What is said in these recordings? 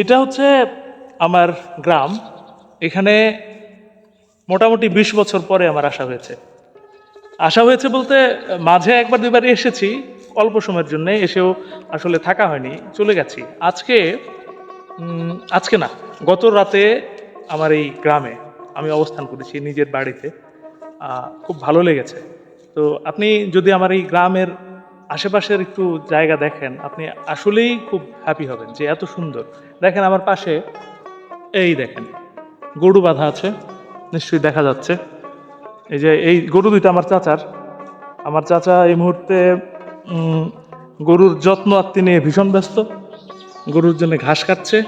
এটা হচ্ছে আমার গ্রাম। এখানে মোটামুটি বিশ বছর পরে আমার আসা হয়েছে। আসা হয়েছে বলতে, মাঝে একবার দুইবার এসেছি, অল্প সময়ের জন্য এসেও আসলে থাকা হয়নি, চলে গেছি। আজকে আজকে না, গত রাতে আমার এই গ্রামে আমি অবস্থান করেছি নিজের বাড়িতে। খুব ভালো লেগেছে। তো আপনি যদি আমার এই গ্রামের আশেপাশের একটু জায়গা দেখেন, আপনি আসলেই খুব হ্যাপি হবেন যে এত সুন্দর। দেখেন আমার পাশে, এই দেখেন, গরু বাঁধা আছে, নিশ্চয়ই দেখা যাচ্ছে। এই যে এই গরু দুইটা আমার চাচার। আমার চাচা এই মুহূর্তে গরুর যত্ন আত্মি নিয়ে ভীষণ ব্যস্ত। গরুর জন্য ঘাস কাটছে।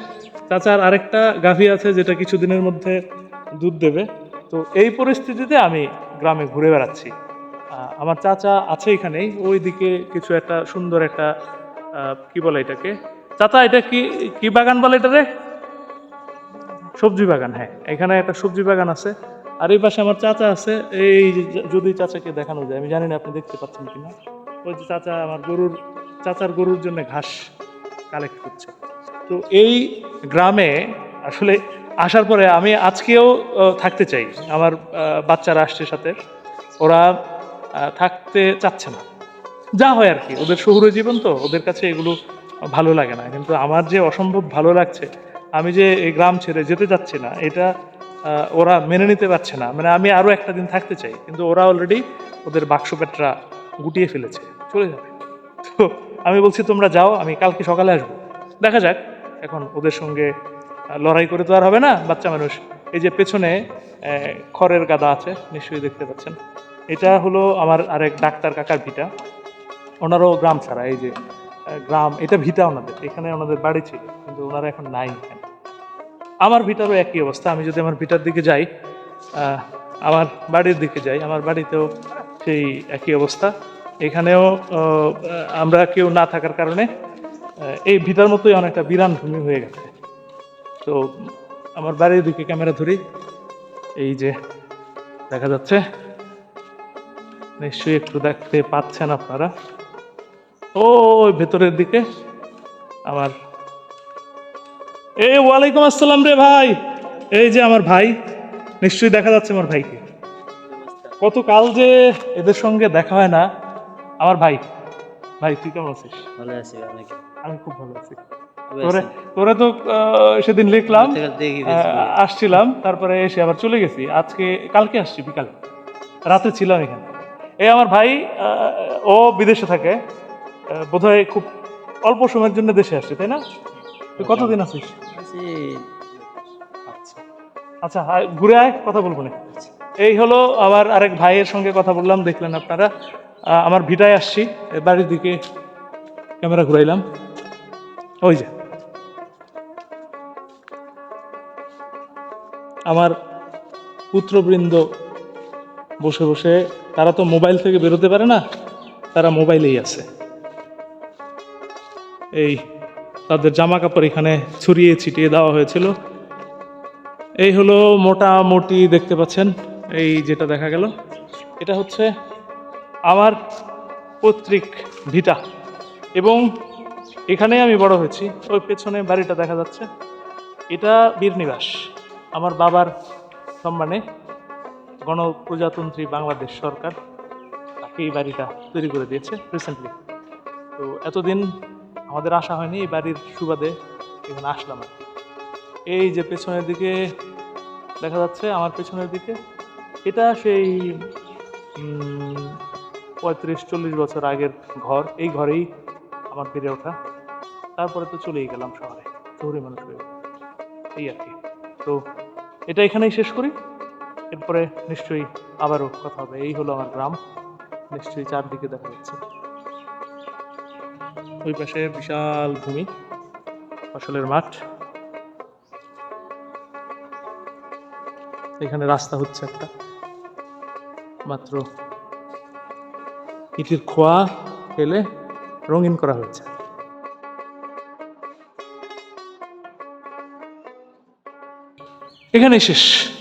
চাচার আরেকটা গাভী আছে যেটা কিছুদিনের মধ্যে দুধ দেবে। তো এই পরিস্থিতিতে আমি গ্রামে ঘুরে বেড়াচ্ছি। আমার চাচা আছে এখানেই। ওইদিকে কিছু একটা সুন্দর একটা কি বলে এটাকে? চাচা, এটা কি কি বাগান বলে এটা রে? সবজি বাগান হ্যাঁ। এখানে একটা সবজি বাগান আছে। আর এই পাশে আমার চাচা আছে। এই যদি চাচাকে দেখানো যায়, আমি জানি না আপনি দেখতে পাচ্ছেন কিনা। ওই যে চাচা, আমার গরুর, চাচার গরুর জন্য ঘাস কালেক্ট করছে। তো এই গ্রামে আসলে আসার পরে আমি আজকেও থাকতে চাই। আমার বাচ্চারা আসছে সাথে। ওরা থাকতে চাচ্ছে না। যা হয় আর কি, ওদের শহুরে জীবন তো, ওদের কাছে এগুলো ভালো লাগে না। কিন্তু আমার যে অসম্ভব ভালো লাগছে, আমি যে এই গ্রাম ছেড়ে যেতে যাচ্ছি না, এটা ওরা মেনে নিতে পারছে না। মানে আমি আরও একটা দিন থাকতে চাই, কিন্তু ওরা অলরেডি ওদের বাক্স পেটরা গুটিয়ে ফেলেছে, চলে যাবে। তো আমি বলছি, তোমরা যাও, আমি কালকে সকালে আসব। দেখা যাক, এখন ওদের সঙ্গে লড়াই করে তো আর হবে না, বাচ্চা মানুষ। এই যে পেছনে খড়ের গাদা আছে, নিশ্চয়ই দেখতে পাচ্ছেন। এটা হলো আমার আরেক ডাক্তার কাকার ভিটা। ওনারও গ্রাম ছাড়া, এই যে গ্রাম, এটা ভিটা ওনাদের, এখানে ওনাদের বাড়ি ছিল, কিন্তু ওনারা এখন নাই আমার ভিটারও একই অবস্থা, আমি যদি আমার ভিটার দিকে যাই আমার বাড়ির দিকে যাই, আমার বাড়িতেও সেই একই অবস্থা। এখানেও আমরা কেউ না থাকার কারণে এই ভিটার মতোই অনেকটা বিরান ভূমি হয়ে গেছে। তো আমার বাড়ির দিকে ক্যামেরা ধরি এই যে দেখা যাচ্ছে। নিশ্চয়ই একটু দেখতে পাচ্ছেন আপনারা। ও ভেতরের দিকে আমার। এই ওয়ালাইকুম আসসালাম রে ভাই। এই যে আমার ভাই নিশ্চয়ই দেখা যাচ্ছে আমার ভাইকে। কতকাল যে এদের সঙ্গে দেখা হয় না। আমার ভাই ভাই তুই কেমন আছিস? ভালো আছি অনেক। আমি খুব ভালো আছি। তোরে তোরে তো সেদিন লিখলাম আসছিলাম তারপরে এসে আবার চলে গেছি। আজকে কালকে আসছি বিকালে। রাতে ছিলাম এখানে। এই আমার ভাই ও বিদেশে থাকে। বোধহয় খুব অল্প সময়ের জন্য দেশে আসছে তাই না? তুই কতদিন আছিস? আচ্ছা। আচ্ছা ঘুরে আয় কথা বলব না এই হলো আমার আরেক ভাইয়ের সঙ্গে কথা বললাম দেখলেন আপনারা। আমার ভিটায় আসছি বাড়ির দিকে ক্যামেরা ঘুরাইলাম। ওই যে। আমার পুত্রবৃন্দ বসে বসে, তারা তো মোবাইল থেকে বেরোতে পারে না, তারা মোবাইলেই আছে। এই তাদের জামা কাপড় এখানে ছড়িয়ে ছিটিয়ে দেওয়া হয়েছিল। এই হলো মোটামুটি দেখতে পাচ্ছেন, এই যেটা দেখা গেল। এটা হচ্ছে আমার পৈতৃক ভিটা। এবং এখানে আমি বড় হয়েছি, ওই পেছনে বাড়িটা দেখা যাচ্ছে। এটা বীরনিবাস, আমার বাবার সম্মানে। গণপ্রজাতন্ত্রী বাংলাদেশ সরকার তাকে এই বাড়িটা তৈরি করে দিয়েছে রিসেন্টলি তো এতদিন আমাদের আসা হয়নি এই বাড়ির সুবাদে এখানে আসলাম এই যে পেছনের দিকে দেখা যাচ্ছে আমার পেছনের দিকে, এটা সেই পঁয়ত্রিশ, চল্লিশ বছর আগের ঘর। এই ঘরেই আমার বেড়ে ওঠা। তারপরে তো চলেই গেলাম শহরে। শহরে মানুষ হয়ে। এই আর কি। তো এটা এখানেই শেষ করি। এরপরে নিশ্চয়ই আবারও কথা হবে। এই হলো আমার গ্রাম। নিশ্চয়ই চারদিকে দেখা যাচ্ছে। ওই পাশে বিশাল ভূমি, ফসলের মাঠ। এখানে রাস্তা হচ্ছে একটা। মাত্র ইটের খোয়া ফেলে রঙিন করা হয়েছে। এখানে শেষ।